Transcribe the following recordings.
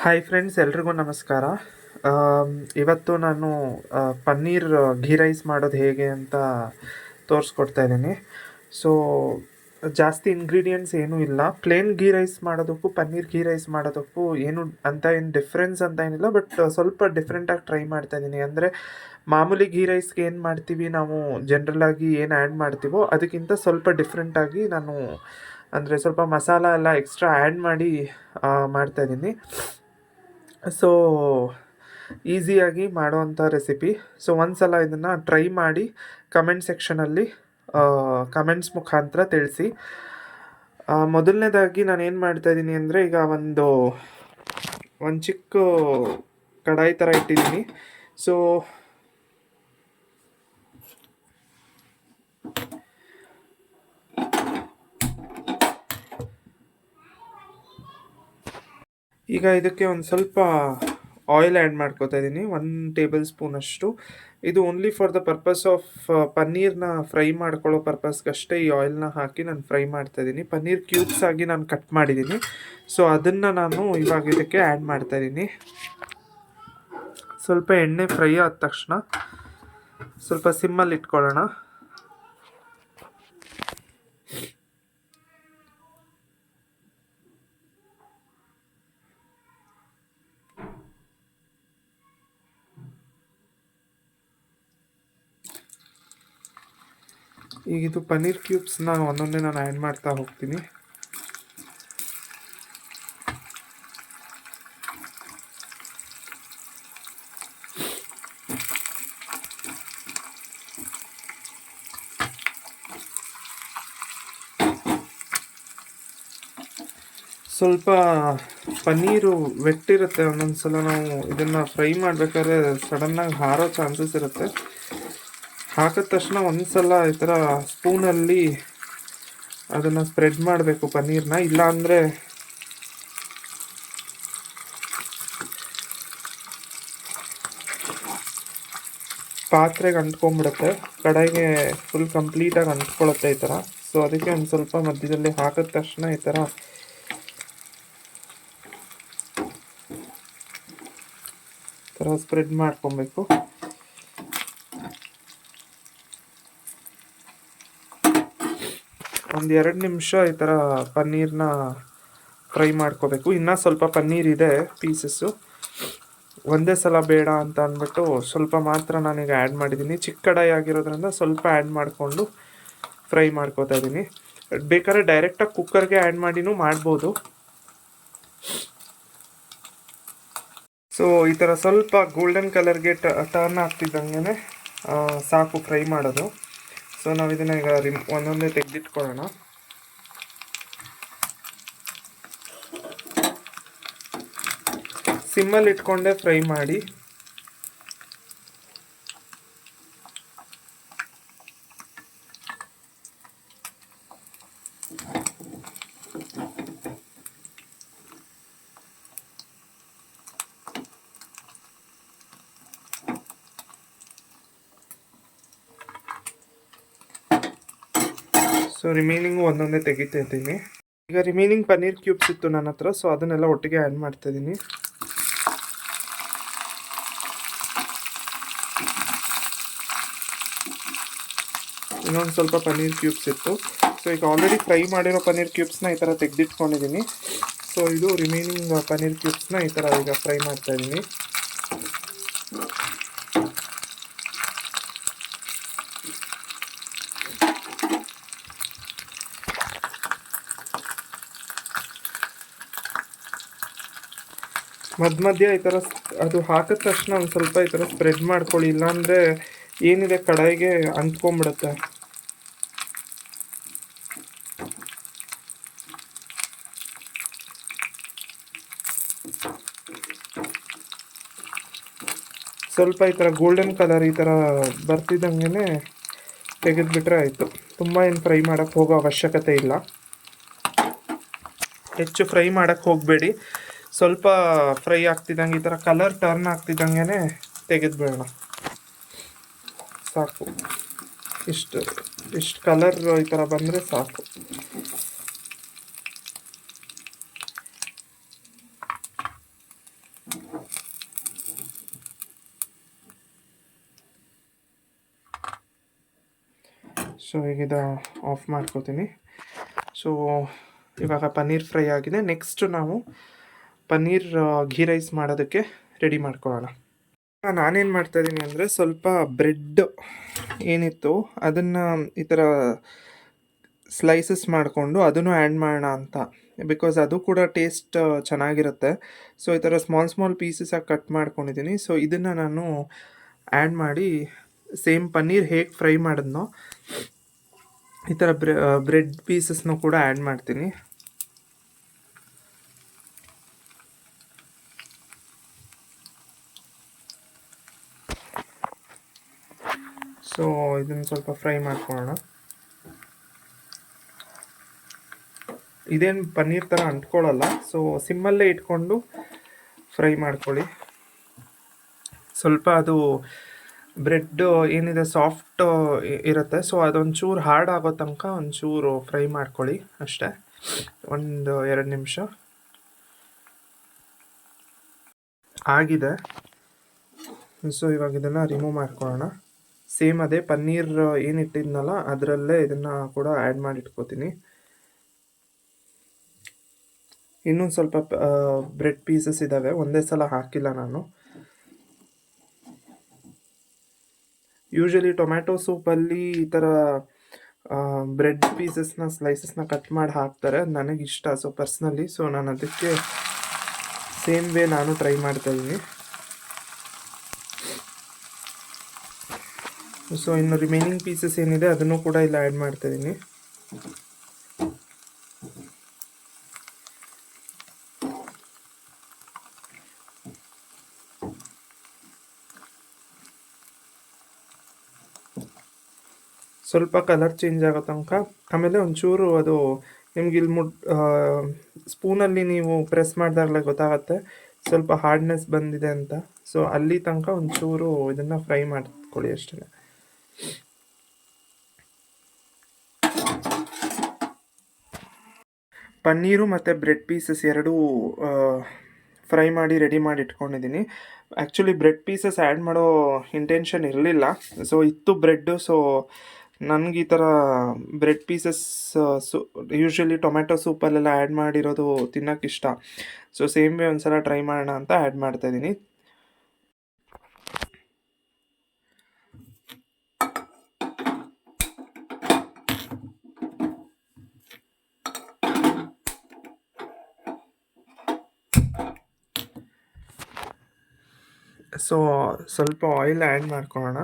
Hi friends ಎಲ್ರಿಗೂ ನಮಸ್ಕಾರ. ಇವತ್ತು ನಾನು ಪನ್ನೀರ್ ಘೀ ರೈಸ್ ಮಾಡೋದು ಹೇಗೆ ಅಂತ ತೋರಿಸ್ಕೊಡ್ತಾ ಇದ್ದೀನಿ. ಸೊ ಜಾಸ್ತಿ ಇಂಗ್ರೀಡಿಯೆಂಟ್ಸ್ ಏನೂ ಇಲ್ಲ. ಪ್ಲೇನ್ ಘೀ ರೈಸ್ ಮಾಡೋದಕ್ಕೂ, ಪನ್ನೀರ್ ಘೀ ರೈಸ್ ಮಾಡೋದಕ್ಕೂ ಏನು ಅಂತ ಏನು ಡಿಫ್ರೆನ್ಸ್ ಅಂತ ಏನಿಲ್ಲ. ಬಟ್ ಸ್ವಲ್ಪ ಡಿಫ್ರೆಂಟಾಗಿ ಟ್ರೈ ಮಾಡ್ತಾ ಇದ್ದೀನಿ. ಅಂದರೆ, ಮಾಮೂಲಿ ಘೀ ರೈಸ್ಗೆ ಏನು ಮಾಡ್ತೀವಿ, ನಾವು ಜನ್ರಲಾಗಿ ಏನು ಆ್ಯಡ್ ಮಾಡ್ತೀವೋ, ಅದಕ್ಕಿಂತ ಸ್ವಲ್ಪ ಡಿಫ್ರೆಂಟಾಗಿ ನಾನು, ಅಂದರೆ ಸ್ವಲ್ಪ ಮಸಾಲ ಎಲ್ಲ ಎಕ್ಸ್ಟ್ರಾ ಆ್ಯಡ್ ಮಾಡಿ ಮಾಡ್ತಾಯಿದ್ದೀನಿ ಸೊ ಈಸಿಯಾಗಿ ಮಾಡೋವಂಥ ರೆಸಿಪಿ ಸೊ ಒಂದು ಸಲ ಇದನ್ನು ಟ್ರೈ ಮಾಡಿ ಕಮೆಂಟ್ ಸೆಕ್ಷನಲ್ಲಿ ಕಮೆಂಟ್ಸ್ ಮುಖಾಂತರ ತಿಳಿಸಿ. ಮೊದಲನೇದಾಗಿ ನಾನು ಏನು ಮಾಡ್ತಾ ಇದ್ದೀನಿ ಅಂದರೆ ಈಗ ಒಂದು ಒಂದು ಚಿಕ್ಕ ಕಡಾಯಿ ಥರ ಇಟ್ಟಿದ್ದೀನಿ. ಸೊ ಈಗ ಇದಕ್ಕೆ ಒಂದು ಸ್ವಲ್ಪ ಆಯಿಲ್ ಆ್ಯಡ್ ಮಾಡ್ಕೋತಾ ಇದ್ದೀನಿ ಒನ್ ಟೇಬಲ್ ಸ್ಪೂನಷ್ಟು ಇದು only for the purpose of ಪನ್ನೀರ್ನ fry ಮಾಡ್ಕೊಳ್ಳೋ ಪರ್ಪಸ್ಗಷ್ಟೇ ಈ ಆಯಿಲ್ನ ಹಾಕಿ ನಾನು ಫ್ರೈ ಮಾಡ್ತಾ ಇದ್ದೀನಿ ಪನ್ನೀರ್ ಕ್ಯೂಬ್ಸ್ ಆಗಿ ನಾನು ಕಟ್ ಮಾಡಿದ್ದೀನಿ ಸೊ ಅದನ್ನು ನಾನು ಇವಾಗ ಇದಕ್ಕೆ ಆ್ಯಡ್ ಮಾಡ್ತಾ ಇದ್ದೀನಿ ಸ್ವಲ್ಪ ಎಣ್ಣೆ ಫ್ರೈ ಆದ ತಕ್ಷಣ ಸ್ವಲ್ಪ ಸಿಮ್ಮಲ್ಲಿ ಇಟ್ಕೊಳ್ಳೋಣ. ಈಗ ಇದು ಪನ್ನೀರ್ ಕ್ಯೂಬ್ಸ್ನ ಒಂದೊಂದೇ ನಾನು ಆ್ಯಡ್ ಮಾಡ್ತಾ ಹೋಗ್ತೀನಿ. ಸ್ವಲ್ಪ ಪನ್ನೀರು ವೆಟ್ಟಿರುತ್ತೆ ಒಂದೊಂದು ಸಲ ನಾವು ಇದನ್ನು ಫ್ರೈ ಮಾಡಬೇಕಾದ್ರೆ ಸಡನ್ನಾಗಿ ಹಾರೋ ಚಾನ್ಸಸ್ ಇರುತ್ತೆ. ಹಾಕಿದ ತಕ್ಷಣ ಒಂದು ಸಲ ಈ ಥರ ಸ್ಪೂನಲ್ಲಿ ಅದನ್ನು ಸ್ಪ್ರೆಡ್ ಮಾಡಬೇಕು ಪನ್ನೀರ್ನ. ಇಲ್ಲಾಂದರೆ ಪಾತ್ರೆಗೆ ಅಂಟ್ಕೊಂಡ್ಬಿಡುತ್ತೆ. ಕಡೆಗೆ ಫುಲ್ ಕಂಪ್ಲೀಟಾಗಿ ಅಂಟ್ಕೊಳ್ಳುತ್ತೆ ಈ ಥರ ಸೊ ಅದಕ್ಕೆ ಒಂದು ಸ್ವಲ್ಪ ಮಧ್ಯದಲ್ಲಿ ಹಾಕಿದ ತಕ್ಷಣ ಈ ಥರ ಥರ ಸ್ಪ್ರೆಡ್ ಮಾಡ್ಕೊಬೇಕು. ಒಂದು ಎರಡು ನಿಮಿಷ ಈ ಥರ ಪನ್ನೀರನ್ನ ಫ್ರೈ ಮಾಡ್ಕೋಬೇಕು. ಇನ್ನೂ ಸ್ವಲ್ಪ ಪನ್ನೀರ್ ಇದೆ ಪೀಸಸ್ಸು ಒಂದೇ ಸಲ ಬೇಡ ಅಂತ ಅಂದ್ಬಿಟ್ಟು ಸ್ವಲ್ಪ ಮಾತ್ರ ನಾನೀಗ ಆ್ಯಡ್ ಮಾಡಿದ್ದೀನಿ. ಚಿಕ್ಕ ಕಡಾಯಿ ಆಗಿರೋದ್ರಿಂದ ಸ್ವಲ್ಪ ಆ್ಯಡ್ ಮಾಡಿಕೊಂಡು ಫ್ರೈ ಮಾಡ್ಕೋತಾ ಇದ್ದೀನಿ. ಬೇಕಾದ್ರೆ ಡೈರೆಕ್ಟಾಗಿ ಕುಕ್ಕರ್ಗೆ ಆ್ಯಡ್ ಮಾಡಿನೂ ಮಾಡ್ಬೋದು. ಸೊ ಈ ಥರ ಸ್ವಲ್ಪ ಗೋಲ್ಡನ್ ಕಲರ್ಗೆ ಟರ್ನ್ ಆಗ್ತಿದ್ದಂಗೆ ಸಾಕು ಫ್ರೈ ಮಾಡೋದು. ಸೊ ನಾವು ಇದನ್ನ ಈಗ ಒಂದೊಂದೇ ತೆಗೆದಿಟ್ಕೊಳ್ಳೋಣ. ಸಿಮ್ಮಲ್ಲಿ ಇಟ್ಕೊಂಡೆ ಫ್ರೈ ಮಾಡಿ. ಸೊ ರಿಮೈನಿಂಗು ಒಂದೊಂದೇ ತೆಗಿತಾ ಇದ್ದೀನಿ. ಈಗ ರಿಮೈನಿಂಗ್ ಪನ್ನೀರ್ ಕ್ಯೂಬ್ಸ್ ಇತ್ತು ನನ್ನ ಹತ್ರ ಸೊ ಅದನ್ನೆಲ್ಲ ಒಟ್ಟಿಗೆ ಆ್ಯಡ್ ಮಾಡ್ತಾ ಇದ್ದೀನಿ. ಇನ್ನೊಂದು ಸ್ವಲ್ಪ ಪನ್ನೀರ್ ಕ್ಯೂಬ್ಸ್ ಇತ್ತು. ಸೊ ಈಗ ಆಲ್ರೆಡಿ ಫ್ರೈ ಮಾಡಿರೋ ಪನ್ನೀರ್ ಕ್ಯೂಬ್ಸ್ನ ಈ ಥರ ತೆಗೆದಿಟ್ಕೊಂಡಿದ್ದೀನಿ. ಸೊ ಇದು ರಿಮೈನಿಂಗ್ ಪನ್ನೀರ್ ಕ್ಯೂಬ್ಸ್ನ ಈ ಥರ ಈಗ ಫ್ರೈ ಮಾಡ್ತಾ ಇದ್ದೀನಿ. ಮಧ್ಯ ಮಧ್ಯ ಈ ಥರ ಅದು ಹಾಕಿದ ತಕ್ಷಣ ಒಂದು ಸ್ವಲ್ಪ ಈ ಥರ ಸ್ಪ್ರೆಡ್ ಮಾಡ್ಕೊಳ್ಳಿ, ಇಲ್ಲಾಂದರೆ ಏನಿದೆ ಕಡಾಯಿಗೆ ಅಂಟ್ಕೊಂಬಿಡುತ್ತೆ. ಸ್ವಲ್ಪ ಈ ಥರ ಗೋಲ್ಡನ್ ಕಲರ್ ಈ ಥರ ಬರ್ತಿದ್ದಂಗೆ ತೆಗೆದುಬಿಟ್ರೆ ಆಯಿತು. ತುಂಬ ಏನು ಫ್ರೈ ಮಾಡೋಕ್ಕೆ ಹೋಗೋ ಅವಶ್ಯಕತೆ ಇಲ್ಲ. ಹೆಚ್ಚು ಫ್ರೈ ಮಾಡೋಕ್ಕೆ ಹೋಗಬೇಡಿ. ಸ್ವಲ್ಪ ಫ್ರೈ ಆಗ್ತಿದ್ದಂಗೆ ಈ ಥರ ಕಲರ್ ಟರ್ನ್ ಆಗ್ತಿದ್ದಂಗೆ ತೆಗೆದುಬಿಡೋಣ. ಸಾಕು. ಇಷ್ಟು ಇಷ್ಟು ಕಲರ್ ಈ ಥರ ಬಂದರೆ ಸಾಕು. ಸೊ ಈಗ ಇದು ಆಫ್ ಮಾಡ್ಕೋತೀನಿ. ಸೊ ಇವಾಗ ಪನ್ನೀರ್ ಫ್ರೈ ಆಗಿದೆ. ನೆಕ್ಸ್ಟ್ ನಾವು ಪನ್ನೀರ್ ಘೀ ರೈಸ್ ಮಾಡೋದಕ್ಕೆ ರೆಡಿ ಮಾಡ್ಕೊಳ್ಳೋಣ. ನಾನೇನು ಮಾಡ್ತಾ ಇದ್ದೀನಿ ಅಂದರೆ ಸ್ವಲ್ಪ ಬ್ರೆಡ್ ಏನಿತ್ತು, ಅದನ್ನು ಈ ಥರ ಸ್ಲೈಸಸ್ ಮಾಡಿಕೊಂಡು ಅದನ್ನು ಆ್ಯಡ್ ಮಾಡೋಣ ಅಂತ. ಬಿಕಾಸ್ ಅದು ಕೂಡ ಟೇಸ್ಟ್ ಚೆನ್ನಾಗಿರುತ್ತೆ. ಸೊ ಈ ಥರ ಸ್ಮಾಲ್ ಸ್ಮಾಲ್ ಪೀಸಸಾಗಿ ಕಟ್ ಮಾಡ್ಕೊಂಡಿದ್ದೀನಿ ಸೊ ಇದನ್ನು ನಾನು ಆ್ಯಡ್ ಮಾಡಿ ಸೇಮ್ ಪನ್ನೀರ್ ಹೇಗೆ ಫ್ರೈ ಮಾಡಿದ್ನೋ ಈ ಥರ ಬ್ರೆ ಬ್ರೆಡ್ ಪೀಸಸ್ನು ಕೂಡ ಆ್ಯಡ್ ಮಾಡ್ತೀನಿ. ಸೊ ಇದನ್ನು ಸ್ವಲ್ಪ ಫ್ರೈ ಮಾಡ್ಕೊಳ್ಳೋಣ. ಇದೇನು ಪನ್ನೀರ್ ಥರ ಅಂಟ್ಕೊಳ್ಳಲ್ಲ. ಸೊ ಸಿಮ್ಮಲ್ಲೇ ಇಟ್ಕೊಂಡು ಫ್ರೈ ಮಾಡ್ಕೊಳ್ಳಿ. ಸ್ವಲ್ಪ ಅದು ಬ್ರೆಡ್ ಏನಿದೆ ಸಾಫ್ಟ್ ಇರುತ್ತೆ. ಸೊ ಅದೊಂಚೂರು ಹಾರ್ಡ್ ಆಗೋ ತನಕ ಒಂಚೂರು ಫ್ರೈ ಮಾಡ್ಕೊಳ್ಳಿ ಅಷ್ಟೇ. ಒಂದು, ಎರಡು ನಿಮಿಷ. ಆಗಿದೆ. ಸೊ ಇವಾಗ ಇದನ್ನು ರಿಮೂವ್ ಮಾಡ್ಕೊಳ್ಳೋಣ. ಸೇಮ್ ಅದೇ, ಪನ್ನೀರ್ ಏನಿಟ್ಟಿದ್ನಲ್ಲ ಅದರಲ್ಲೇ ಇದನ್ನು ಕೂಡ ಆ್ಯಡ್ ಮಾಡಿ ಇಟ್ಕೋತೀನಿ ಇನ್ನೊಂದು ಸ್ವಲ್ಪ ಬ್ರೆಡ್ ಪೀಸಸ್ ಇದ್ದಾವೆ ಒಂದೇ ಸಲ ಹಾಕಿಲ್ಲ ನಾನು. ಯೂಶಲಿ ಟೊಮ್ಯಾಟೊ ಸೂಪಲ್ಲಿ ಈ ಥರ ಬ್ರೆಡ್ ಪೀಸಸ್ನ ಸ್ಲೈಸಸ್ನ ಕಟ್ ಮಾಡಿ ಹಾಕ್ತಾರೆ. ನನಗಿಷ್ಟ ಸೊ ಪರ್ಸ್ನಲಿ ಸೊ ನಾನು ಅದಕ್ಕೆ ಸೇಮ್ ವೇ ನಾನು ಟ್ರೈ ಮಾಡ್ತಾ ಇದ್ದೀನಿ ಸೊ ಇನ್ನು ರಿಮೈನಿಂಗ್ ಪೀಸಸ್ ಏನಿದೆ, ಅದನ್ನು ಕೂಡ ಇಲ್ಲಿ ಆ್ಯಡ್ ಮಾಡ್ತಾ ಇದ್ದೀನಿ ಸ್ವಲ್ಪ ಕಲರ್ ಚೇಂಜ್ ಆಗೋ ತನಕ, ಆಮೇಲೆ ಒಂಚೂರು ಅದು ನಿಮ್ಗೆ ಇಲ್ಲಿ ಮುಟ್ ಸ್ಪೂನಲ್ಲಿ ನೀವು ಪ್ರೆಸ್ ಮಾಡಿದಾಗಲೇ ಗೊತ್ತಾಗತ್ತೆ. ಸ್ವಲ್ಪ ಹಾರ್ಡ್ನೆಸ್ ಬಂದಿದೆ ಅಂತ. ಸೊ ಅಲ್ಲಿ ತನಕ ಒಂಚೂರು ಇದನ್ನು ಫ್ರೈ ಮಾಡ್ಕೊಳ್ಳಿ ಅಷ್ಟೇ ಪನ್ನೀರು ಮತ್ತು ಬ್ರೆಡ್ ಪೀಸಸ್ ಎರಡೂ ಫ್ರೈ ಮಾಡಿ ರೆಡಿ ಮಾಡಿ ಇಟ್ಕೊಂಡಿದ್ದೀನಿ. ಆ್ಯಕ್ಚುಲಿ ಬ್ರೆಡ್ ಪೀಸಸ್ ಆ್ಯಡ್ ಮಾಡೋ ಇಂಟೆನ್ಷನ್ ಇರಲಿಲ್ಲ. ಸೊ ಇತ್ತು ಬ್ರೆಡ್ಡು. ಸೊ ನನಗೆ ಈ ಥರ ಬ್ರೆಡ್ ಪೀಸಸ್ ಸು ಯೂಶ್ವಲಿ ಟೊಮ್ಯಾಟೊ ಸೂಪಲ್ಲೆಲ್ಲ ಆ್ಯಡ್ ಮಾಡಿರೋದು ತಿನ್ನೋಕ್ಕಿಷ್ಟ ಸೊ ಸೇಮ್ ವೇ ಒಂದು ಸಲ ಟ್ರೈ ಮಾಡೋಣ ಅಂತ ಆ್ಯಡ್ ಮಾಡ್ತಾಯಿದ್ದೀನಿ ಸೊ, ಸ್ವಲ್ಪ ಆಯಿಲ್ ಆ್ಯಡ್ ಮಾಡ್ಕೊಳ್ಳೋಣ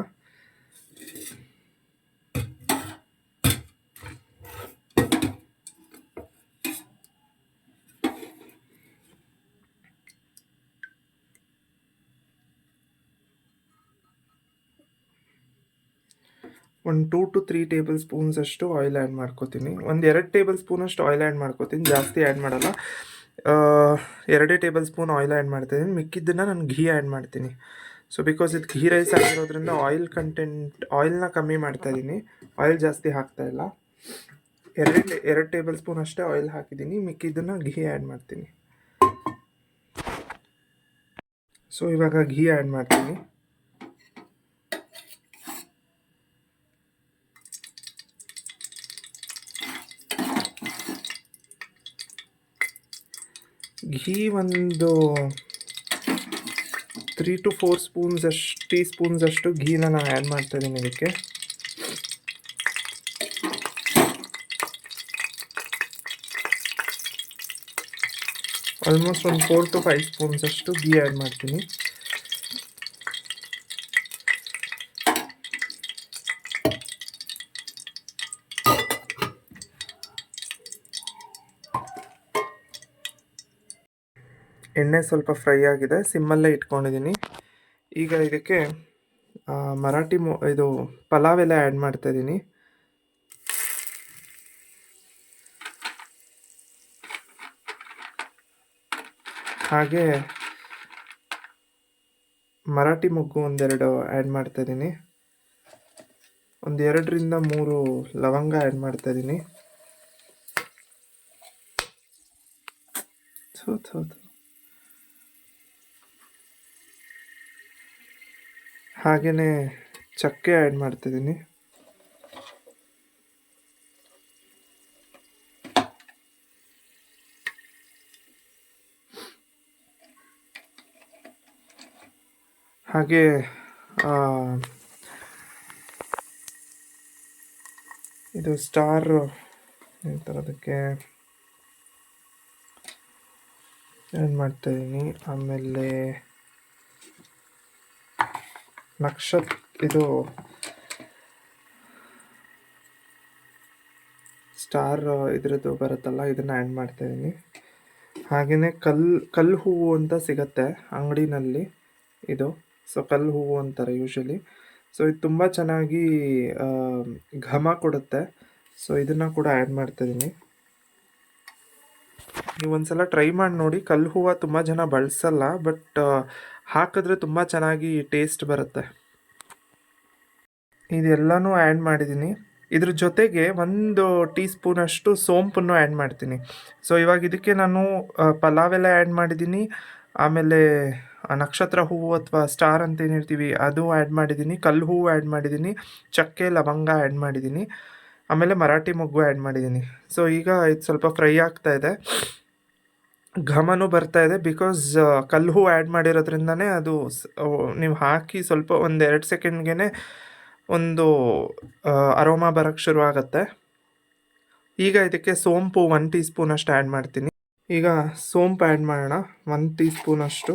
ಒಂದು two to three tablespoons ಅಷ್ಟು ಆಯಿಲ್ ಆ್ಯಡ್ ಮಾಡ್ಕೋತೀನಿ. ಒಂದು ಎರಡು ಟೇಬಲ್ ಸ್ಪೂನ್ ಅಷ್ಟು ಆಯಿಲ್ ಆ್ಯಡ್ ಮಾಡ್ಕೋತೀನಿ. ಜಾಸ್ತಿ ಆ್ಯಡ್ ಮಾಡಲ್ಲ. ಎರಡೇ ಟೇಬಲ್ ಸ್ಪೂನ್ ಆಯಿಲ್ ಆ್ಯಡ್ ಮಾಡ್ತಾಯಿದ್ದೀನಿ ಮಿಕ್ಕಿದ್ದನ್ನು ನಾನು ಘೀ ಆ್ಯಡ್ ಮಾಡ್ತೀನಿ. ಸೊ ಬಿಕಾಸ್ ಇದು ಘೀ ರೈಸ್ ಆಗಿರೋದ್ರಿಂದ ಆಯಿಲ್ ಕಂಟೆಂಟ್ ಆಯಿಲ್ನ ಕಮ್ಮಿ ಮಾಡ್ತಾಯಿದ್ದೀನಿ ಆಯಿಲ್ ಜಾಸ್ತಿ ಹಾಕ್ತಾ ಇಲ್ಲ. ಎರಡು ಎರಡು ಟೇಬಲ್ ಸ್ಪೂನ್ ಅಷ್ಟೇ ಆಯಿಲ್ ಹಾಕಿದ್ದೀನಿ ಮಿಕ್ಕಿದ್ದನ್ನು ಘೀ ಆ್ಯಡ್ ಮಾಡ್ತೀನಿ. ಸೊ ಇವಾಗ ಘೀ ಆ್ಯಡ್ ಮಾಡ್ತೀನಿ. ಘೀ ಒಂದು ತ್ರೀ ಟು ಫೋರ್ ಸ್ಪೂನ್ಸ್ ಅಷ್ಟು ಟೀ ಸ್ಪೂನ್ಸ್ ಅಷ್ಟು ಘೀನ ನಾನು ಆ್ಯಡ್ ಮಾಡ್ತಾ ಇದ್ದೀನಿ ಇದಕ್ಕೆ. ಆಲ್ಮೋಸ್ಟ್ ಒಂದು ಫೋರ್ ಟು ಫೈವ್ ಸ್ಪೂನ್ಸ್ ಅಷ್ಟು ಘೀ ಆ್ಯಡ್ ಮಾಡ್ತೀನಿ. ಎಣ್ಣೆ ಸ್ವಲ್ಪ ಫ್ರೈ ಆಗಿದೆ, ಸಿಮ್ಮಲ್ಲೇ ಇಟ್ಕೊಂಡಿದ್ದೀನಿ. ಈಗ ಇದಕ್ಕೆ ಮರಾಠಿ ಮೊ, ಇದು ಪಲಾವ್ ಎಲ್ಲ ಆ್ಯಡ್ ಮಾಡ್ತಾ ಇದ್ದೀನಿ ಹಾಗೆ ಮರಾಠಿ ಮೊಗ್ಗು ಒಂದೆರಡು ಆ್ಯಡ್ ಮಾಡ್ತಾಯಿದ್ದೀನಿ ಒಂದೆರಡರಿಂದ ಮೂರು ಲವಂಗ ಆ್ಯಡ್ ಮಾಡ್ತಾ ಇದ್ದೀನಿ ಸೌತ್ ಥು ಹಾಗೆಯೇ ಚಕ್ಕೆ ಆ್ಯಡ್ ಮಾಡ್ತಿದ್ದೀನಿ. ಹಾಗೆ ಇದು ಸ್ಟಾರ್ ಅದಕ್ಕೆ ಆ್ಯಡ್ ಮಾಡ್ತಾಯಿದ್ದೀನಿ ಆಮೇಲೆ ನಕ್ಷತ್ ಇದು ಸ್ಟಾರ್ ಇದ್ರದ್ದು ಬರುತ್ತಲ್ಲ, ಇದನ್ನು ಆ್ಯಡ್ ಮಾಡ್ತಾಯಿದ್ದೀನಿ ಹಾಗೆಯೇ ಕಲ್, ಕಲ್ಲು ಹೂವು ಅಂತ ಸಿಗತ್ತೆ ಅಂಗಡಿನಲ್ಲಿ ಇದು. ಸೊ ಕಲ್ಲು ಹೂವು ಅಂತಾರೆ ಯೂಶಲಿ ಸೊ ಇದು ತುಂಬ ಚೆನ್ನಾಗಿ ಘಮ ಕೊಡುತ್ತೆ. ಸೊ ಇದನ್ನು ಕೂಡ ಆ್ಯಡ್ ಮಾಡ್ತಾಯಿದ್ದೀನಿ ನೀವು ಒಂದ್ಸಲ ಟ್ರೈ ಮಾಡಿ ನೋಡಿ. ಕಲ್ಲು ಹೂವು ತುಂಬ ಜನ ಬಳಸಲ್ಲ ಬಟ್ ಹಾಕಿದ್ರೆ ತುಂಬ ಚೆನ್ನಾಗಿ ಟೇಸ್ಟ್ ಬರುತ್ತೆ. ಇದೆಲ್ಲನೂ ಆ್ಯಡ್ ಮಾಡಿದ್ದೀನಿ. ಇದ್ರ ಜೊತೆಗೆ ಒಂದು ಟೀ ಸ್ಪೂನಷ್ಟು ಸೋಂಪನ್ನು ಆ್ಯಡ್ ಮಾಡ್ತೀನಿ. ಸೊ ಇವಾಗ ಇದಕ್ಕೆ ನಾನು ಪಲಾವ್ ಎಲ್ಲ ಆ್ಯಡ್ ಮಾಡಿದ್ದೀನಿ. ಆಮೇಲೆ ನಕ್ಷತ್ರ ಹೂವು ಅಥವಾ ಸ್ಟಾರ್ ಅಂತ ಏನು ಹೇಳ್ತೀವಿ, ಅದು ಆ್ಯಡ್ ಮಾಡಿದ್ದೀನಿ. ಕಲ್ಲು ಹೂವು ಆ್ಯಡ್ ಮಾಡಿದ್ದೀನಿ. ಚಕ್ಕೆ, ಲವಂಗ ಆ್ಯಡ್ ಮಾಡಿದ್ದೀನಿ. ಆಮೇಲೆ ಮರಾಠಿ ಮೊಗ್ಗು ಆ್ಯಡ್ ಮಾಡಿದ್ದೀನಿ. ಸೊ ಈಗ ಇದು ಸ್ವಲ್ಪ ಫ್ರೈ ಆಗ್ತಾ ಇದೆ. ಘಮನೂ ಬರ್ತಾ ಇದೆ ಬಿಕಾಸ್ ಕಲ್ಲು ಹೂವು ಆ್ಯಡ್ ಮಾಡಿರೋದ್ರಿಂದನೇ ಅದು ನೀವು ಹಾಕಿ ಸ್ವಲ್ಪ ಒಂದು ಎರಡು ಸೆಕೆಂಡ್ಗೆ ಒಂದು ಅರೋಮಾ ಬರೋಕ್ಕೆ ಶುರು ಈಗ ಇದಕ್ಕೆ ಸೋಂಪು ಒನ್ ಟೀ ಸ್ಪೂನಷ್ಟು ಆ್ಯಡ್ ಮಾಡ್ತೀನಿ. ಈಗ ಸೋಂಪು ಆ್ಯಡ್ ಮಾಡೋಣ. ಒನ್ ಟೀ ಸ್ಪೂನಷ್ಟು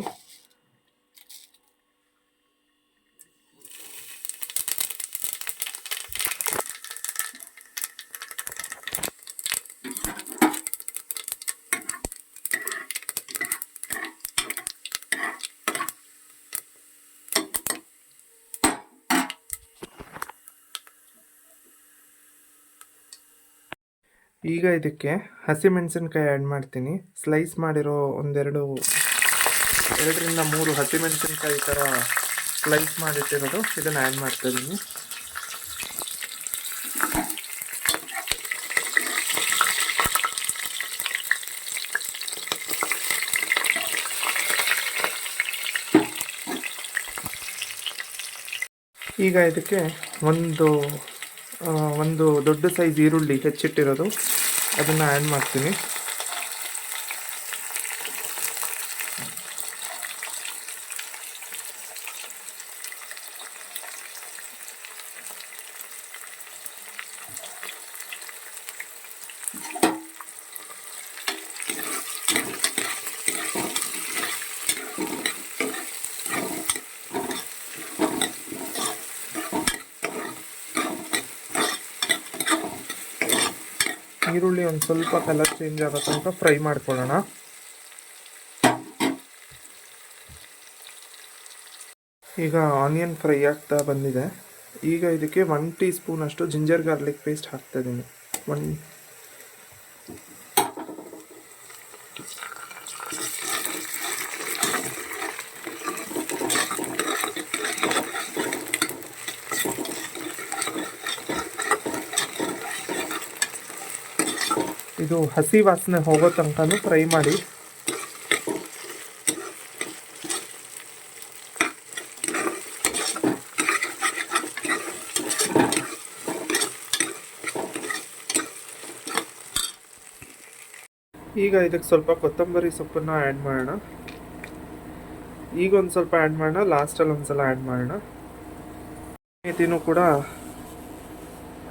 ಈಗ ಇದಕ್ಕೆ ಹಸಿಮೆಣಸಿನ್ಕಾಯಿ ಆ್ಯಡ್ ಮಾಡ್ತೀನಿ. ಸ್ಲೈಸ್ ಮಾಡಿರೋ ಒಂದೆರಡು, ಎರಡರಿಂದ ಮೂರು ಹಸಿಮೆಣಸಿನ್ಕಾಯಿ ಥರ ಸ್ಲೈಸ್ ಮಾಡಿಟ್ಟಿರೋದು. ಇದನ್ನು ಆ್ಯಡ್ ಮಾಡ್ತಾ ಇದ್ದೀನಿ. ಈಗ ಇದಕ್ಕೆ ಒಂದು ಒಂದು ದೊಡ್ಡ ಸೈಜ್ ಈರುಳ್ಳಿ ಹೆಚ್ಚಿಟ್ಟಿರೋದು. ಅದನ್ನು ಆ್ಯಡ್ ಮಾಡ್ತೀನಿ. ಈರುಳ್ಳಿ ಒಂದು ಸ್ವಲ್ಪ ಕಲರ್ ಚೇಂಜ್ ಆಗೋ ತನಕ ಫ್ರೈ ಮಾಡ್ಕೊಳ್ಳೋಣ. ಈಗ ಆನಿಯನ್ ಫ್ರೈ ಆಗ್ತಾ ಬಂದಿದೆ. ಈಗ ಇದಕ್ಕೆ ಒನ್ ಟೀ ಸ್ಪೂನ್ ಅಷ್ಟು ಜಿಂಜರ್ ಗಾರ್ಲಿಕ್ ಪೇಸ್ಟ್ ಹಾಕ್ತಾ ಇದ್ದೀನಿ. ಒನ್ ಇದು ಹಸಿ ವಾಸನೆ ಹೋಗೋ ತನಕನೂ ಫ್ರೈ ಮಾಡಿ. ಈಗ ಇದಕ್ಕೆ ಸ್ವಲ್ಪ ಕೊತ್ತಂಬರಿ ಸೊಪ್ಪನ್ನು ಆ್ಯಡ್ ಮಾಡೋಣ. ಈಗ ಒಂದು ಸ್ವಲ್ಪ ಆ್ಯಡ್ ಮಾಡೋಣ ಲಾಸ್ಟಲ್ಲಿ ಒಂದು ಸಲ ಆ್ಯಡ್ ಮಾಡೋಣ. ಮೇಥಿನೂ ಕೂಡ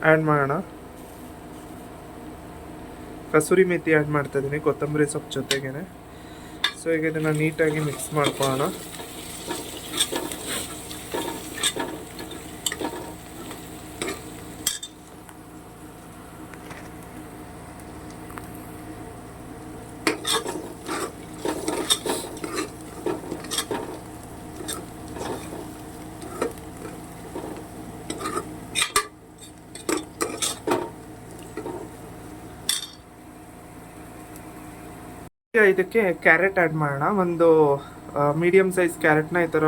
ಆ್ಯಡ್ ಮಾಡೋಣ. ಕಸೂರಿ ಮೆಥಿ ಆ್ಯಡ್ ಮಾಡ್ತಾ ಇದ್ದೀನಿ ಕೊತ್ತಂಬರಿ ಸೊಪ್ಪು ಜೊತೆಗೇ ಸೊ ಈಗ ಇದನ್ನು ನೀಟಾಗಿ ಮಿಕ್ಸ್ ಮಾಡ್ಕೊಳ್ಳೋಣ. ಇದಕ್ಕೆ ಕ್ಯಾರೆಟ್ ಆ್ಯಡ್ ಮಾಡೋಣ. ಒಂದು ಮೀಡಿಯಮ್ ಸೈಜ್ ಕ್ಯಾರೆಟ್ನ ಈ ಥರ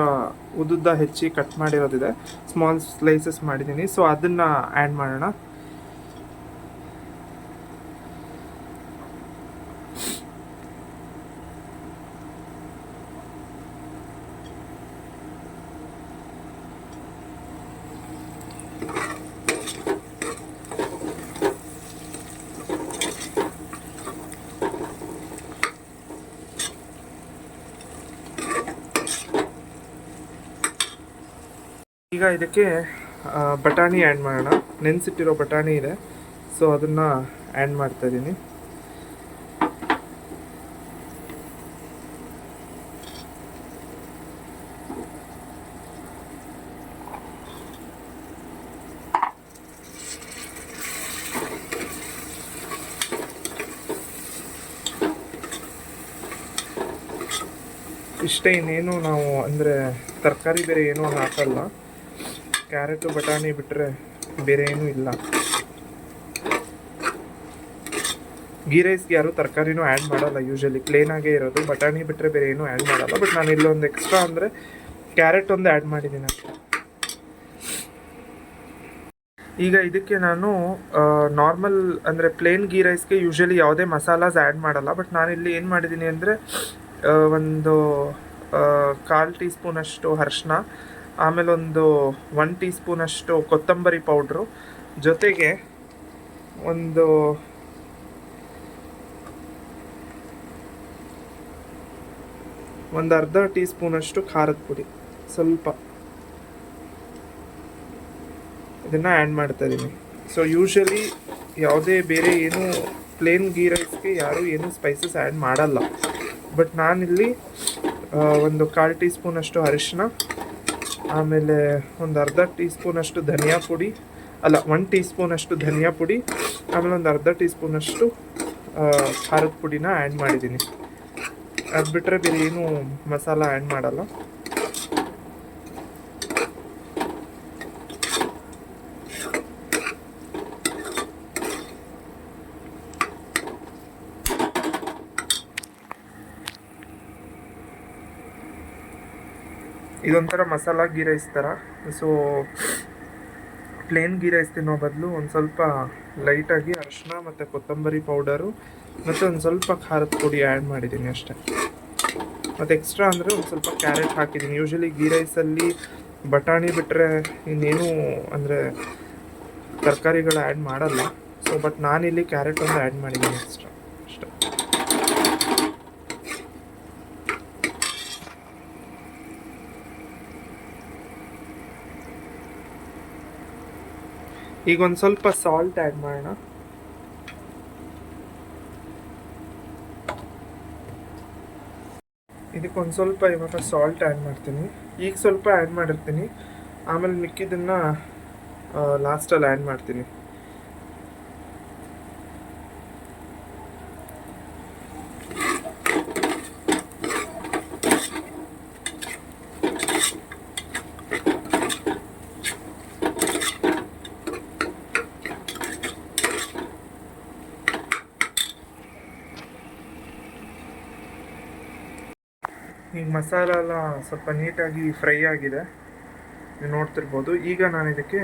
ಉದ್ದುದ್ದ ಹೆಚ್ಚಿ ಕಟ್ ಮಾಡಿರೋದಿದೆ. ಸ್ಮಾಲ್ ಸ್ಲೈಸಸ್ ಮಾಡಿದ್ದೀನಿ ಸೊ ಅದನ್ನು ಆ್ಯಡ್ ಮಾಡೋಣ. ಇದಕ್ಕೆ ಬಟಾಣಿ ಆ್ಯಡ್ ಮಾಡೋಣ. ನೆನೆಸಿಟ್ಟಿರೋ ಬಟಾಣಿ ಇದೆ. ಸೊ ಅದನ್ನು ಆ್ಯಡ್ ಮಾಡ್ತಾ ಇದ್ದೀನಿ ಇಷ್ಟೇ ಇನ್ನೇನು ನಾವು, ಅಂದರೆ ತರಕಾರಿ ಬೇರೆ ಏನೂ ಹಾಕಲ್ಲ. ಕ್ಯಾರೆಟು ಬಟಾಣಿ ಬಿಟ್ಟರೆ ಬೇರೆ ಏನೂ ಇಲ್ಲ ಗೀ ರೈಸ್ಗೆ ಯಾರು ತರಕಾರಿನೂ ಆ್ಯಡ್ ಮಾಡಲ್ಲ ಯೂಶಲಿ ಪ್ಲೇನಾಗೇ ಇರೋದು. ಬಟಾಣಿ ಬಿಟ್ಟರೆ ಬೇರೆ ಏನೂ ಆ್ಯಡ್ ಮಾಡಲ್ಲ. ಬಟ್ ನಾನು ಇಲ್ಲೊಂದು ಎಕ್ಸ್ಟ್ರಾ ಅಂದರೆ ಕ್ಯಾರೆಟ್ ಒಂದು ಆ್ಯಡ್ ಮಾಡಿದ್ದೀನಿ ಈಗ ಇದಕ್ಕೆ ನಾನು ನಾರ್ಮಲ್ ಅಂದರೆ ಪ್ಲೇನ್ ಗೀ ರೈಸ್ಗೆ ಯೂಶಲಿ ಯಾವುದೇ ಮಸಾಲಾಸ್ ಆ್ಯಡ್ ಮಾಡಲ್ಲ. ಬಟ್ ನಾನಿಲ್ಲಿ ಏನು ಮಾಡಿದ್ದೀನಿ ಅಂದರೆ ಒಂದು ಕಾಲು ಟೀ ಸ್ಪೂನಷ್ಟು ಅರ್ಶಿನ ಆಮೇಲೆ ಒಂದು ಒನ್ ಟೀ ಸ್ಪೂನಷ್ಟು ಕೊತ್ತಂಬರಿ ಪೌಡ್ರು ಜೊತೆಗೆ ಒಂದು ಒಂದು ಅರ್ಧ ಟೀ ಸ್ಪೂನಷ್ಟು ಖಾರದ ಪುಡಿ, ಸ್ವಲ್ಪ. ಇದನ್ನು ಆ್ಯಡ್ ಮಾಡ್ತಾ ಇದ್ದೀನಿ ಸೊ ಯೂಶಲಿ ಯಾವುದೇ ಬೇರೆ ಏನು ಪ್ಲೇನ್ ಗೀ ರೈಸ್ಗೆ ಯಾರೂ ಏನು ಸ್ಪೈಸಸ್ ಆ್ಯಡ್ ಮಾಡಲ್ಲ. ಬಟ್ ನಾನಿಲ್ಲಿ ಒಂದು ಕಾಲು ಟೀ ಸ್ಪೂನಷ್ಟು ಅರಿಶಿನ ಆಮೇಲೆ ಒಂದು ಅರ್ಧ ಟೀ ಸ್ಪೂನಷ್ಟು ಧನಿಯಾ ಪುಡಿ, ಅಲ್ಲ ಒನ್ ಟೀ ಸ್ಪೂನಷ್ಟು ಧನಿಯಾ ಪುಡಿ, ಆಮೇಲೆ ಒಂದು ಅರ್ಧ ಟೀ ಸ್ಪೂನಷ್ಟು ಖಾರದ ಪುಡಿನ ಆ್ಯಡ್ ಮಾಡಿದ್ದೀನಿ. ಅದು ಬಿಟ್ಟರೆ ಬೇರೆ ಏನು ಮಸಾಲ ಆ್ಯಡ್ ಮಾಡಲ್ಲ. ಇದೊಂಥರ ಮಸಾಲ ಗೀ ರೈಸ್ ಥರ ಸೊ ಪ್ಲೇನ್ ಗೀ ರೈಸ್ ತಿನ್ನೋ ಬದಲು ಒಂದು ಸ್ವಲ್ಪ ಲೈಟಾಗಿ ಅರಿಶಿನ ಮತ್ತು ಕೊತ್ತಂಬರಿ ಪೌಡರು ಮತ್ತು ಒಂದು ಸ್ವಲ್ಪ ಖಾರದ ಪುಡಿ ಆ್ಯಡ್ ಮಾಡಿದ್ದೀನಿ ಅಷ್ಟೇ. ಮತ್ತು ಎಕ್ಸ್ಟ್ರಾ ಅಂದರೆ ಒಂದು ಸ್ವಲ್ಪ ಕ್ಯಾರೆಟ್ ಹಾಕಿದ್ದೀನಿ. ಯೂಶಲಿ ಗೀ ರೈಸಲ್ಲಿ ಬಟಾಣಿ ಬಿಟ್ಟರೆ ಇನ್ನೇನು ಅಂದರೆ ತರಕಾರಿಗಳು ಆ್ಯಡ್ ಮಾಡಲ್ಲ. ಸೊ ಬಟ್ ನಾನಿಲ್ಲಿ ಕ್ಯಾರೆಟ್ ಒಂದು ಆ್ಯಡ್ ಮಾಡಿದ್ದೀನಿ ಎಕ್ಸ್ಟ್ರಾ ಅಷ್ಟೇ ಈಗ ಒಂದು ಸ್ವಲ್ಪ ಸಾಲ್ಟ್ ಆ್ಯಡ್ ಮಾಡೋಣ. ಇದಕ್ಕೆ ಒಂದು ಸ್ವಲ್ಪ ಇವಾಗ ಸಾಲ್ಟ್ ಆ್ಯಡ್ ಮಾಡ್ತೀನಿ. ಈಗ ಸ್ವಲ್ಪ ಆ್ಯಡ್ ಮಾಡಿರ್ತೀನಿ. ಆಮೇಲೆ ಮಿಕ್ಕಿದ್ದನ್ನು ಲಾಸ್ಟಲ್ಲಿ ಆ್ಯಡ್ ಮಾಡ್ತೀನಿ. ಮಸಾಲ ಎಲ್ಲ ಸ್ವಲ್ಪ ನೀಟಾಗಿ ಫ್ರೈ ಆಗಿದೆ. ನೀವು ನೋಡ್ತಿರ್ಬೋದು. ಈಗ ನಾನು ಇದಕ್ಕೆ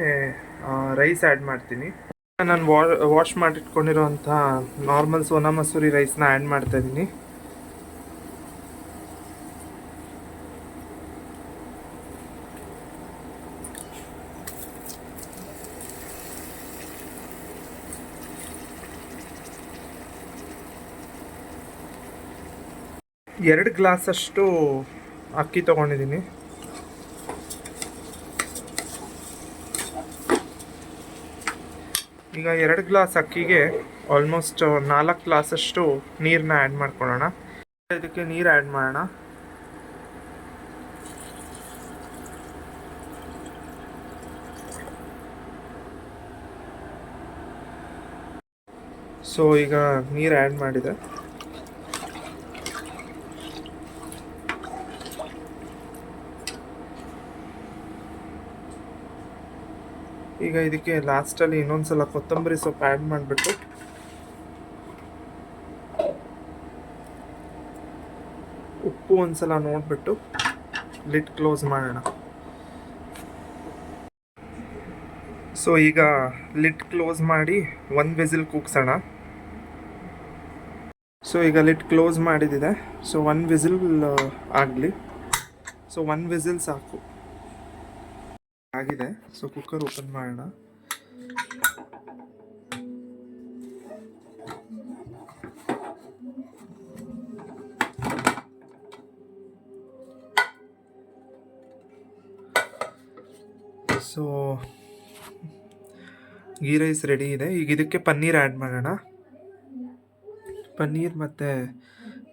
ರೈಸ್ ಆ್ಯಡ್ ಮಾಡ್ತೀನಿ. ನಾನು ವಾ ವಾಶ್ ಮಾಡಿಟ್ಕೊಂಡಿರೋಂಥ ನಾರ್ಮಲ್ ಸೋನಾ ಮಸೂರಿ ರೈಸ್ನ ಆ್ಯಡ್ ಮಾಡ್ತಾ ಎರಡು ಗ್ಲಾಸಷ್ಟು ಅಕ್ಕಿ ತಗೊಂಡಿದ್ದೀನಿ. ಈಗ ಎರಡು ಗ್ಲಾಸ್ ಅಕ್ಕಿಗೆ ಆಲ್ಮೋಸ್ಟ್ ನಾಲ್ಕು ಗ್ಲಾಸಷ್ಟು ನೀರನ್ನ ಆ್ಯಡ್ ಮಾಡ್ಕೊಳ್ಳೋಣ. ಇದಕ್ಕೆ ನೀರು ಆ್ಯಡ್ ಮಾಡೋಣ. ಸೊ ಈಗ ನೀರು ಆ್ಯಡ್ ಮಾಡಿದೆ. ಈಗ ಇದಕ್ಕೆ ಲಾಸ್ಟಲ್ಲಿ ಇನ್ನೊಂದ್ಸಲ ಕೊತ್ತಂಬರಿ ಸೊಪ್ಪು ಆ್ಯಡ್ ಮಾಡಿಬಿಟ್ಟು ಉಪ್ಪು ಒಂದ್ಸಲ ನೋಡಿಬಿಟ್ಟು ಲಿಟ್ ಕ್ಲೋಸ್ ಮಾಡೋಣ. ಸೊ ಈಗ ಲಿಟ್ ಕ್ಲೋಸ್ ಮಾಡಿ ಒಂದು ವಿಸಿಲ್ ಕೂಗ್ಸೋಣ. ಸೊ ಈಗ ಲಿಟ್ ಕ್ಲೋಸ್ ಮಾಡಿದಿದೆ. ಸೊ ಒನ್ ವಿಸಿಲ್ ಆಗಲಿ. ಸೊ ಒನ್ ವಿಸಿಲ್ ಸಾಕು. ಆಗಿದೆ. ಸೊ ಕುಕ್ಕರ್ ಓಪನ್ ಮಾಡೋಣ. ಸೊ ಗೀ ರೈಸ್ ರೆಡಿ ಇದೆ. ಈಗ ಇದಕ್ಕೆ ಪನ್ನೀರ್ ಆ್ಯಡ್ ಮಾಡೋಣ. ಪನ್ನೀರ್ ಮತ್ತು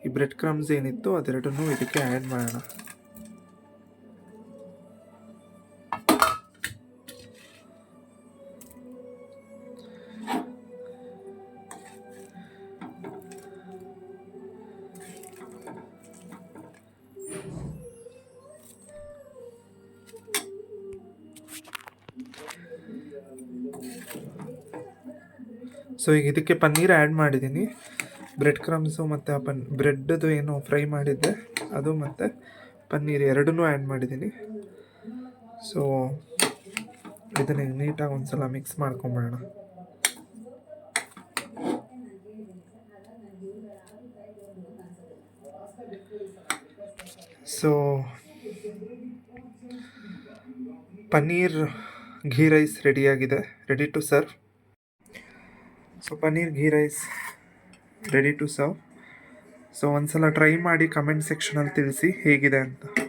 ಈ ಬ್ರೆಡ್ ಕ್ರಮ್ಸ್ ಏನಿತ್ತು ಅದೆರಡನ್ನೂ ಇದಕ್ಕೆ ಆ್ಯಡ್ ಮಾಡೋಣ. ಈಗ ಇದಕ್ಕೆ ಪನ್ನೀರ್ ಆ್ಯಡ್ ಮಾಡಿದ್ದೀನಿ. ಬ್ರೆಡ್ ಕ್ರಮ್ಸು ಮತ್ತು ಆ ಪನ್ ಬ್ರೆಡ್ದು ಏನು ಫ್ರೈ ಮಾಡಿದ್ದೆ, ಅದು ಮತ್ತು ಪನ್ನೀರ್ ಎರಡನ್ನೂ ಆ್ಯಡ್ ಮಾಡಿದ್ದೀನಿ. ಸೊ ಇದನ್ನ ನೀಟಾಗಿ ಒಂದ್ಸಲ ಮಿಕ್ಸ್ ಮಾಡ್ಕೊಂಬಿಡೋಣ ಸೊ ಪನ್ನೀರ್, ಘೀ ರೈಸ್ ರೆಡಿಯಾಗಿದೆ ready to serve so paneer ghee rice ready to serve so ಒಂದ್ಸಲ ಟ್ರೈ ಮಾಡಿ ಕಮೆಂಟ್ ಸೆಕ್ಷನಲ್ಲಿ ತಿಳಿಸಿ ಹೇಗಿದೆ ಅಂತ.